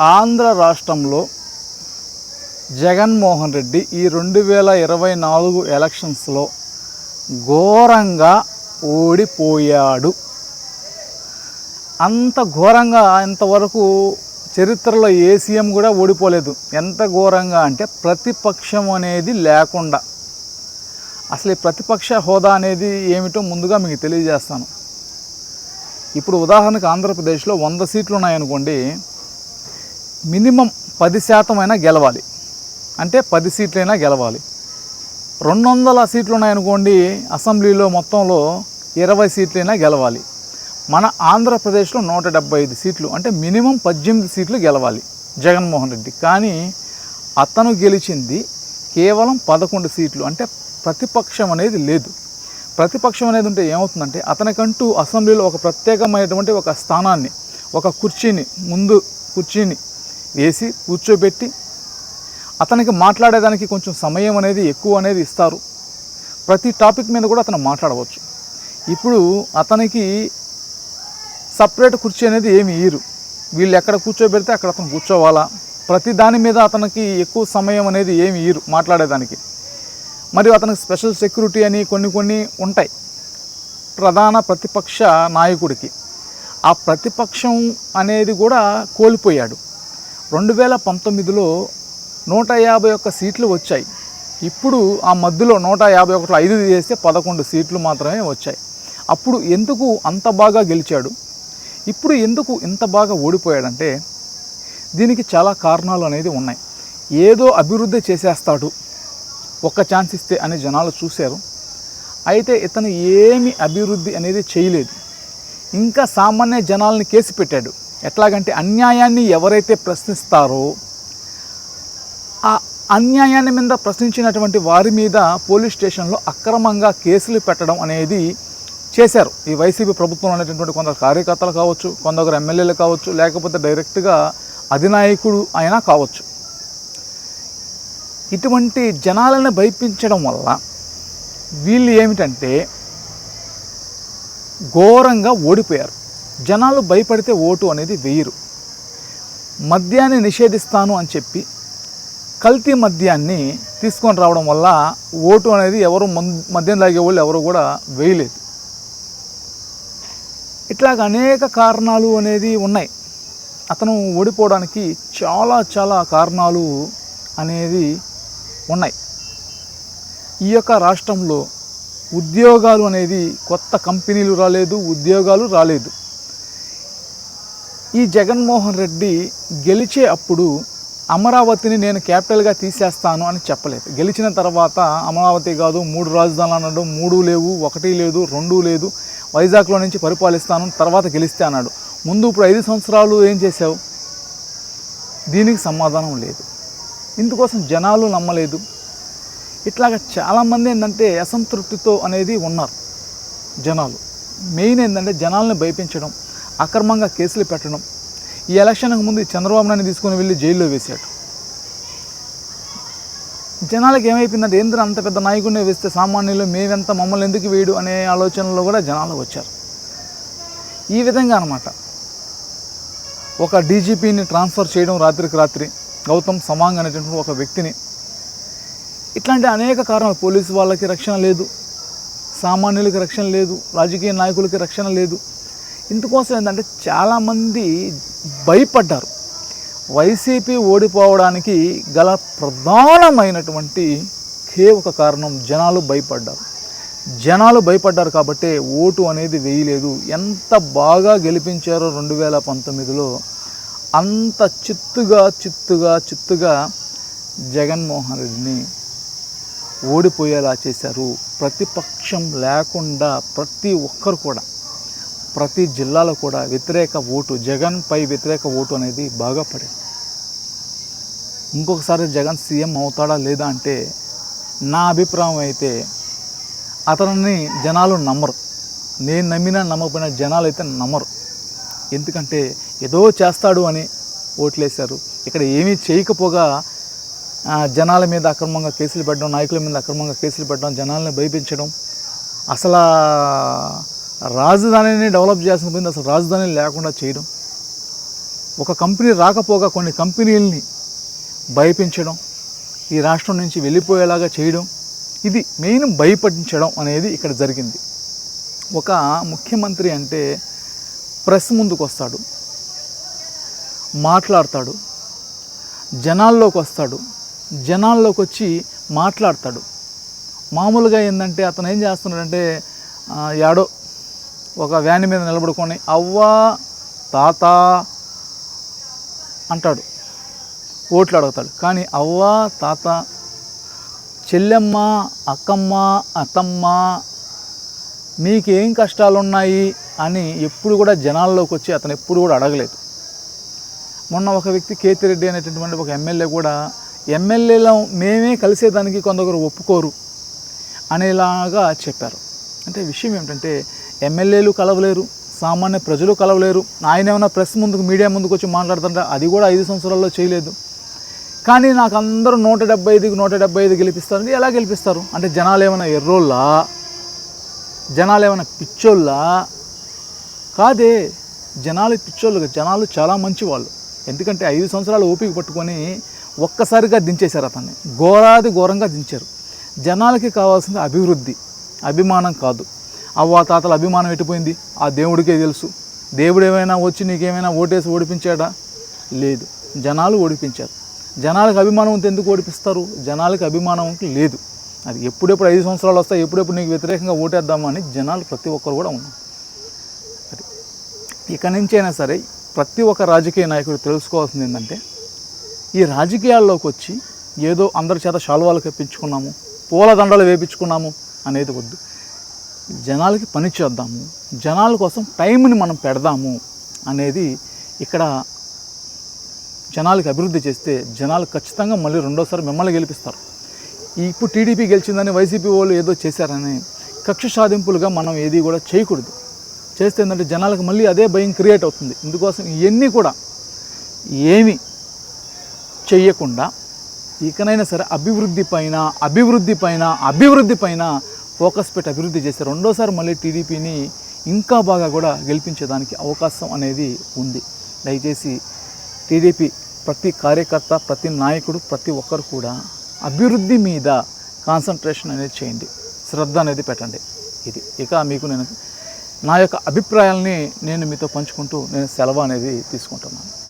ఆంధ్ర రాష్ట్రంలో జగన్మోహన్ రెడ్డి ఈ రెండు వేల ఇరవై నాలుగు ఎలక్షన్స్లో ఘోరంగా ఓడిపోయాడు. అంత ఘోరంగా ఇంతవరకు చరిత్రలో ఏ సీఎం కూడా ఓడిపోలేదు. ఎంత ఘోరంగా అంటే ప్రతిపక్షం అనేది లేకుండా. అసలు ఈ ప్రతిపక్ష హోదా అనేది ఏమిటో ముందుగా మీకు తెలియజేస్తాను. ఇప్పుడు ఉదాహరణకు ఆంధ్రప్రదేశ్లో వంద సీట్లు ఉన్నాయనుకోండి మినిమం పది శాతం అయినా గెలవాలి. అంటే పది సీట్లైనా గెలవాలి. రెండు వందల సీట్లు ఉన్నాయనుకోండి అసెంబ్లీలో మొత్తంలో ఇరవై సీట్లైనా గెలవాలి. మన ఆంధ్రప్రదేశ్లో నూట డెబ్బై ఐదు సీట్లు అంటే మినిమం పద్దెనిమిది సీట్లు గెలవాలి జగన్మోహన్ రెడ్డి. కానీ అతను గెలిచింది కేవలం పదకొండు సీట్లు అంటే ప్రతిపక్షం అనేది లేదు. ప్రతిపక్షం అనేది ఉంటే ఏమవుతుందంటే అతనికంటూ అసెంబ్లీలో ఒక ప్రత్యేకమైనటువంటి ఒక స్థానాన్ని ఒక కుర్చీని ముందు కుర్చీని వేసి కూర్చోబెట్టి అతనికి మాట్లాడేదానికి కొంచెం సమయం అనేది ఎక్కువ అనేది ఇస్తారు. ప్రతి టాపిక్ మీద కూడా అతను మాట్లాడవచ్చు. ఇప్పుడు అతనికి సపరేట్ కుర్చీ అనేది ఏమి ఇయ్యరు. వీళ్ళు ఎక్కడ కూర్చోబెడితే అక్కడ అతను కూర్చోవాలా? ప్రతి దాని మీద అతనికి ఎక్కువ సమయం అనేది ఏమి ఇయ్యరు మాట్లాడేదానికి. మరియు అతనికి స్పెషల్ సెక్యూరిటీ అని కొన్ని కొన్ని ఉంటాయి. ప్రధాన ప్రతిపక్ష నాయకుడికి. ఆ ప్రతిపక్షం అనేది కూడా కోల్పోయాడు. రెండు వేల పంతొమ్మిదిలో నూట యాభై ఒక్క సీట్లు వచ్చాయి. ఇప్పుడు ఆ మధ్యలో నూట యాభై ఒకటిలో ఐదు చేస్తే పదకొండు సీట్లు మాత్రమే వచ్చాయి. అప్పుడు ఎందుకు అంత బాగా గెలిచాడు? ఇప్పుడు ఎందుకు ఇంత బాగా ఓడిపోయాడంటే దీనికి చాలా కారణాలు అనేది ఉన్నాయి. ఏదో అభివృద్ధి చేసేస్తాడు ఒక్క ఛాన్స్ ఇస్తే అని జనాలు చూశారు. అయితే ఇతను ఏమి అభివృద్ధి అనేది చేయలేదు. ఇంకా సామాన్య జనాల్ని కేసు పెట్టాడు. ఎట్లాగంటే అన్యాయాన్ని ఎవరైతే ప్రశ్నిస్తారో ఆ అన్యాయాన్ని మీద ప్రశ్నించినటువంటి వారి మీద పోలీస్ స్టేషన్లో అక్రమంగా కేసులు పెట్టడం అనేది చేశారు. ఈ వైసీపీ ప్రభుత్వంలో అనేటటువంటి కొందరు కార్యకర్తలు కావచ్చు కొందరు ఎమ్మెల్యేలు కావచ్చు లేకపోతే డైరెక్ట్గా అధినాయకుడు అయినా కావచ్చు. ఇటువంటి జనాలను భయపించడం వల్ల వీళ్ళు ఏమిటంటే ఘోరంగా ఓడిపోయారు. జనాలు భయపడితే ఓటు అనేది వేయరు. మద్యాన్ని నిషేధిస్తాను అని చెప్పి కల్తీ మద్యాన్ని తీసుకొని రావడం వల్ల ఓటు అనేది ఎవరు మద్యం తాగే వాళ్ళు ఎవరు కూడా వేయలేదు. ఇట్లాగ అనేక కారణాలు అనేది ఉన్నాయి. అతను ఓడిపోవడానికి చాలా చాలా కారణాలు అనేది ఉన్నాయి. ఈ యొక్క రాష్ట్రంలో ఉద్యోగాలు అనేది కొత్త కంపెనీలు రాలేదు ఉద్యోగాలు రాలేదు. ఈ జగన్మోహన్ రెడ్డి గెలిచే అప్పుడు అమరావతిని నేను క్యాపిటల్గా తీసేస్తాను అని చెప్పలేదు. గెలిచిన తర్వాత అమరావతి కాదు మూడు రాజధానులు అన్నాడు. మూడు లేవు ఒకటి లేదు రెండు లేదు. వైజాగ్లో నుంచి పరిపాలిస్తాను తర్వాత గెలిస్తే అన్నాడు. ముందు ఇప్పుడు ఐదు సంవత్సరాలు ఏం చేశావు? దీనికి సమాధానం లేదు. ఇందుకోసం జనాలు నమ్మలేదు. ఇట్లాగ చాలామంది ఏంటంటే అసంతృప్తితో అనేది ఉన్నారు జనాలు. మెయిన్ ఏంటంటే జనాలను భయపించడం. అక్రమంగా కేసులు పెట్టడం. ఈ ఎలక్షన్కు ముందు చంద్రబాబు నాయుడు తీసుకుని వెళ్ళి జైల్లో వేశాడు. జనాలకు ఏమైపోయిందంటే ఏంద్ర అంత పెద్ద నాయకుడిని వేస్తే సామాన్యులు మేమెంత మమ్మల్ని ఎందుకు వేయడు అనే ఆలోచనలో కూడా జనాలు వచ్చారు. ఈ విధంగా అనమాట ఒక డీజీపీని ట్రాన్స్ఫర్ చేయడం రాత్రికి రాత్రి గౌతమ్ సమాంగ్ అనేటువంటి ఒక వ్యక్తిని. ఇట్లాంటి అనేక కారణాలు పోలీసు వాళ్ళకి రక్షణ లేదు సామాన్యులకి రక్షణ లేదు రాజకీయ నాయకులకి రక్షణ లేదు. ఇందుకోసం ఏంటంటే చాలామంది భయపడ్డారు. వైసీపీ ఓడిపోవడానికి గల ప్రధానమైనటువంటి కే ఒక కారణం జనాలు భయపడ్డారు. జనాలు భయపడ్డారు కాబట్టి ఓటు అనేది వేయలేదు. ఎంత బాగా గెలిపించారో రెండు వేల పంతొమ్మిదిలో అంత చిత్తుగా చిత్తుగా చిత్తుగా జగన్మోహన్ రెడ్డిని ఓడిపోయేలా చేశారు. ప్రతిపక్షం లేకుండా ప్రతి ఒక్కరు కూడా. ప్రతి జిల్లాలో కూడా వ్యతిరేక ఓటు జగన్పై వ్యతిరేక ఓటు అనేది బాగా పడింది. ఇంకొకసారి జగన్ సీఎం అవుతాడా లేదా అంటే నా అభిప్రాయం అయితే అతనిని జనాలు నమ్మరు. నేను నమ్మినా నమ్మకపోయినా జనాలు అయితే నమ్మరు. ఎందుకంటే ఏదో చేస్తాడు అని ఓట్లేశారు. ఇక్కడ ఏమీ చేయకపోగా జనాల మీద అక్రమంగా కేసులు పెట్టడం నాయకుల మీద అక్రమంగా కేసులు పెట్టడం జనాలని భయపించడం అసలు రాజధానిని డెవలప్ చేయాల్సిన పోయింది అసలు రాజధాని లేకుండా చేయడం. ఒక కంపెనీ రాకపోగా కొన్ని కంపెనీలని భయపించడం ఈ రాష్ట్రం నుంచి వెళ్ళిపోయేలాగా చేయడం ఇది మెయిన్ భయపడించడం అనేది ఇక్కడ జరిగింది. ఒక ముఖ్యమంత్రి అంటే ప్రెస్ ముందుకు వస్తాడు మాట్లాడతాడు జనాల్లోకి వస్తాడు జనాల్లోకి వచ్చి మాట్లాడతాడు. మామూలుగా ఏంటంటే అతను ఏం చేస్తున్నాడంటే యాడో ఒక వ్యాన్ మీద నిలబడుకొని అవ్వా తాత అంటాడు. ఓట్లు అడుగుతాడు. కానీ అవ్వ తాత చెల్లెమ్మ అక్కమ్మ అత్తమ్మ మీకేం కష్టాలు ఉన్నాయి అని ఎప్పుడు కూడా జనాల్లోకి వచ్చి అతను ఎప్పుడు కూడా అడగలేదు. మొన్న ఒక వ్యక్తి కేతిరెడ్డి అనేటటువంటి ఒక ఎమ్మెల్యే కూడా ఎమ్మెల్యేలో మేమే కలిసేదానికి కొందరు ఒప్పుకోరు అనేలాగా చెప్పారు. అంటే విషయం ఏమిటంటే ఎమ్మెల్యేలు కలవలేరు సామాన్య ప్రజలు కలవలేరు. ఆయన ఏమైనా ప్రెస్ ముందుకు మీడియా ముందుకు వచ్చి మాట్లాడుతుంటే అది కూడా ఐదు సంవత్సరాల్లో చేయలేదు. కానీ నాకు అందరూ నూట డెబ్బై ఐదుకి నూట డెబ్బై ఐదు గెలిపిస్తారంటే ఎలా గెలిపిస్తారు? అంటే జనాలు ఏమైనా ఎర్రోళ్ళా? జనాలు ఏమైనా పిచ్చోళ్ళా? కాదే జనాలు పిచ్చోళ్ళు జనాలు చాలా మంచి వాళ్ళు ఎందుకంటే ఐదు సంవత్సరాలు ఓపిక పట్టుకొని ఒక్కసారిగా దించేశారు అతన్ని. ఘోరాది ఘోరంగా దించారు. జనాలకి కావాల్సింది అభివృద్ధి అభిమానం కాదు. అవ్వ తాతల అభిమానం ఎట్టిపోయింది ఆ దేవుడికే తెలుసు. దేవుడు ఏమైనా వచ్చి నీకేమైనా ఓటేసి ఓడిపించాడా? లేదు. జనాలు ఓడిపించారు. జనాలకు అభిమానం ఉంటే ఎందుకు ఓడిపిస్తారు? జనాలకు అభిమానం లేదు. అది ఎప్పుడెప్పుడు ఐదు సంవత్సరాలు వస్తాయి ఎప్పుడెప్పుడు నీకు వ్యతిరేకంగా ఓటేద్దామా అని జనాలు ప్రతి ఒక్కరు కూడా ఉన్నారు. అది ఇక నుంచి అయినా సరే ప్రతి ఒక్క రాజకీయ నాయకుడు తెలుసుకోవాల్సింది ఏంటంటే ఈ రాజకీయాల్లోకి వచ్చి ఏదో అందరి చేత శాలువాలు కప్పించుకున్నాము పూలదండలు వేపించుకున్నాము అనేది వద్దు. జనాలకి పని చేద్దాము జనాల కోసం టైంని మనం పెడదాము అనేది ఇక్కడ జనాలకి అభివృద్ధి చేస్తే జనాలు ఖచ్చితంగా మళ్ళీ రెండోసారి మిమ్మల్ని గెలిపిస్తారు. ఇప్పుడు టీడీపీ గెలిచిందని వైసీపీ వాళ్ళు ఏదో చేశారని కక్ష సాధింపులుగా మనం ఏది కూడా చేయకూడదు. చేస్తే ఏంటంటే జనాలకు మళ్ళీ అదే భయం క్రియేట్ అవుతుంది. ఇందుకోసం ఇవన్నీ కూడా ఏమి చేయకుండా ఇకనైనా సరే అభివృద్ధి పైన అభివృద్ధి పైన అభివృద్ధి పైన ఫోకస్ పెట్టి అభివృద్ధి చేస్తే రెండోసారి మళ్ళీ టీడీపీని ఇంకా బాగా కూడా గెలిపించేదానికి అవకాశం అనేది ఉంది. దయచేసి టీడీపీ ప్రతి కార్యకర్త ప్రతి నాయకుడు ప్రతి ఒక్కరు కూడా అభివృద్ధి మీద కాన్సన్ట్రేషన్ అనేది చేయండి. శ్రద్ధ అనేది పెట్టండి. ఇది ఇక మీకు నేను నా యొక్క అభిప్రాయాల్ని నేను మీతో పంచుకుంటూ నేను సెలవు అనేది తీసుకుంటున్నాను.